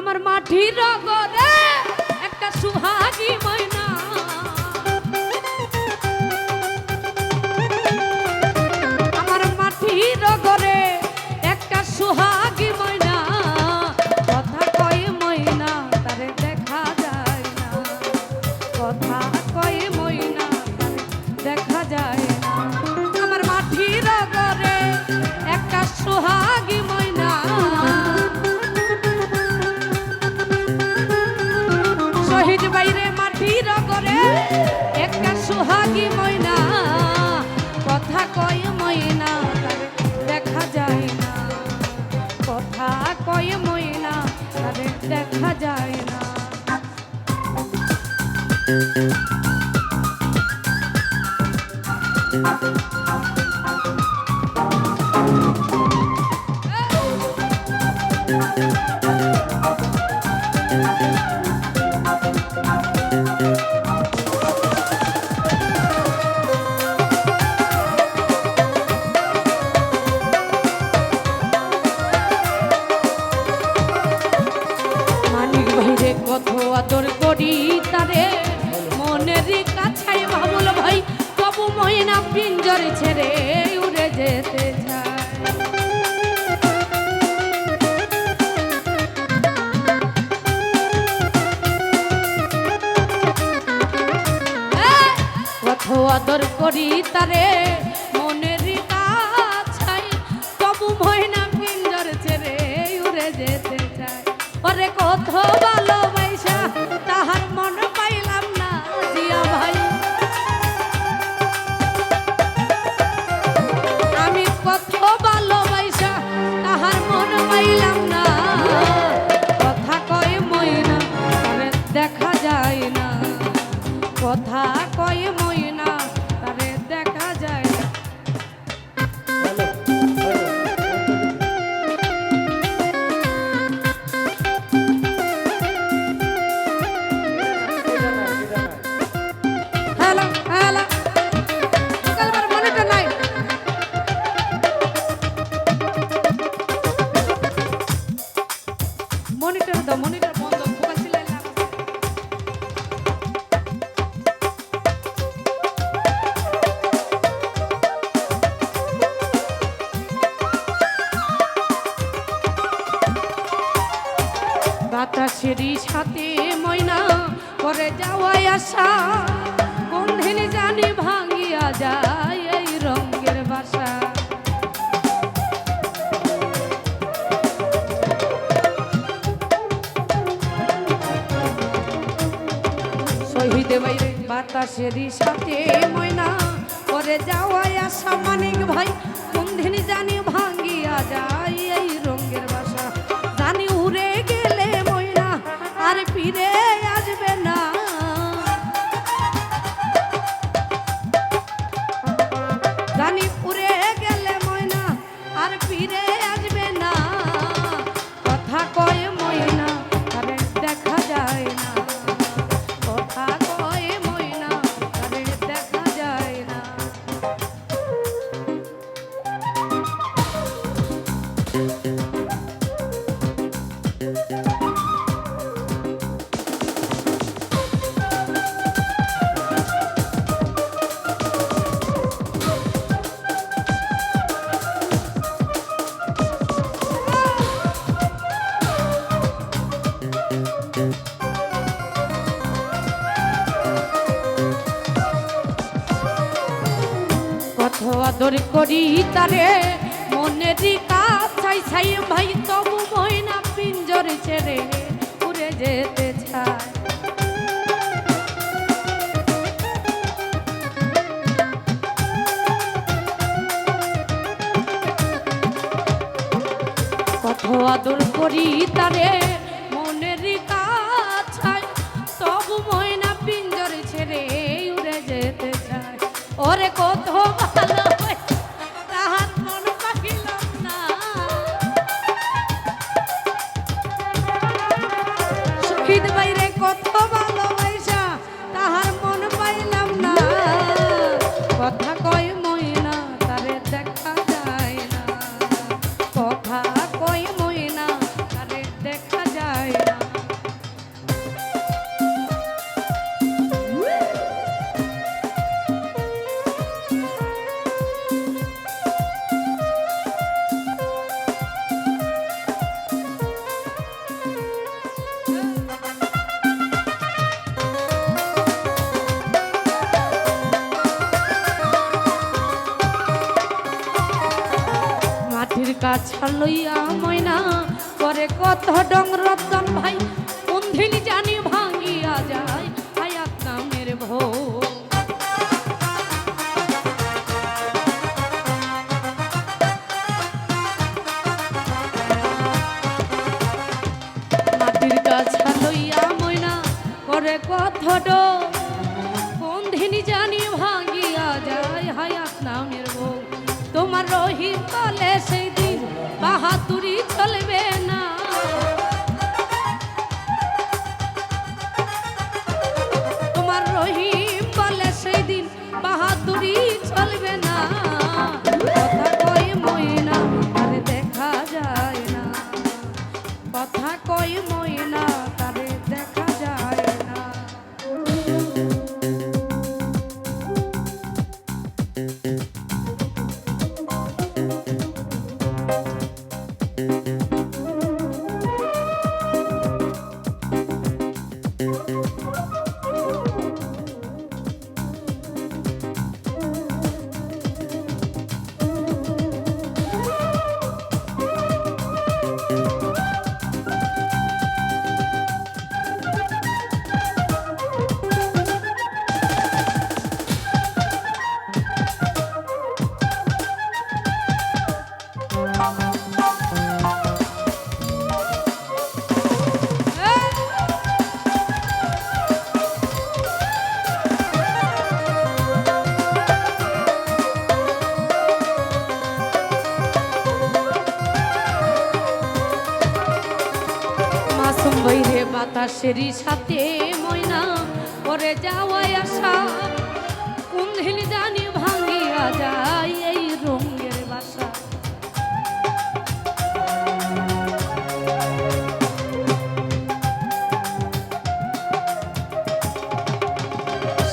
আমার মাটির রগরে একটা সুহাগী শহীদ বাইরে মাটির করে একটা সুহাগী ময়না, কথা কয় ময়না তারে দেখা যায় না। কথা কয় ময়না তারে দেখা যায় না। মানিক আদর করি তারে। মনের কাছাই ভাবল ভাই, তবু ময়না পিঞ্জর ছেড়ে উড়ে যেতে চায়। আদর করি তারে। বাতাসেরই সাথে ময়না করে যাওয়াই কোন দিনে জানি ভাঙিয়া যায় এই রঙের বাসা। শহীদ বাইরে বাতাসেরই সাথে ময়না করে যাওয়াই আশা মানিক ভাই দিন জানি ভাঙ্গিয়া যায় ফিরে আদর করি তারে, মনের কাছাই ছাই ভাই, তবু ময়না পিঞ্জর ছেড়ে উড়ে যেতে চায় আদর করি তারে, মনের কাছাই তবু ময়না পিঞ্জর ছেড়ে উড়ে যেতে চায় ওরে কত গাছা লইয়া ময়না করে কত ডং রতন ভাই কোন দিন জানি ভাঙ্গিয়া যায় হায়াত নামের ভো মাটির গাছা লইয়া ময়না করে কত ডং বাতাসেরই সাথে ময়না করে যাওয়ায় আসা কোন দিন জানি ভাঙ্গিয়া যায় এই রঙের বাসা।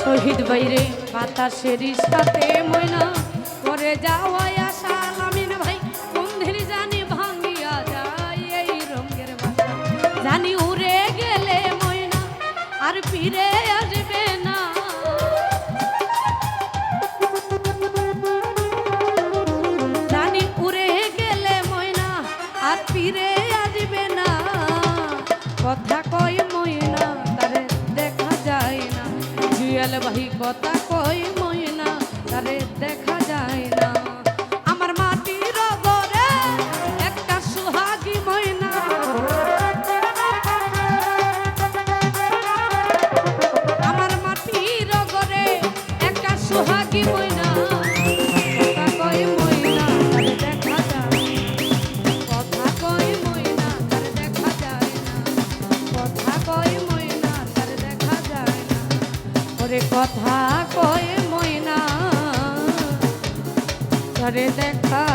শহীদ বাইরে বাতাসেরই সাথে ময়না কথা কই ময়না তারে দেখা যায় না। জুয়েল ভাই কথা কই ময়না তারে দেখা কথা কয় ময়না। তারে দেখা